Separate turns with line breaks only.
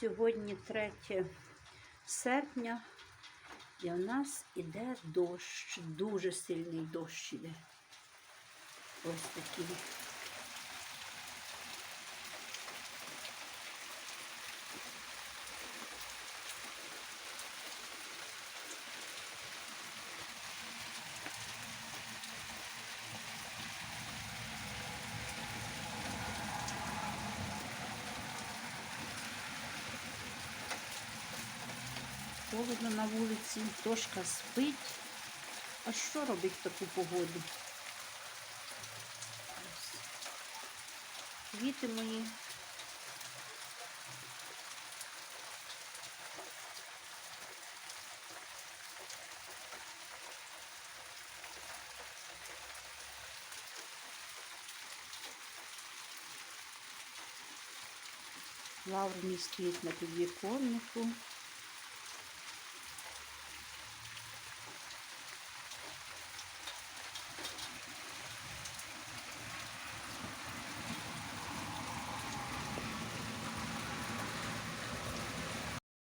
Сьогодні 3 серпня, і в нас іде дощ, дуже сильний дощ іде. Ось такий. Холодно на вулиці, тошка спить. А що робить в таку погоду? Квіти мої. Лавр мій на підвіконнику.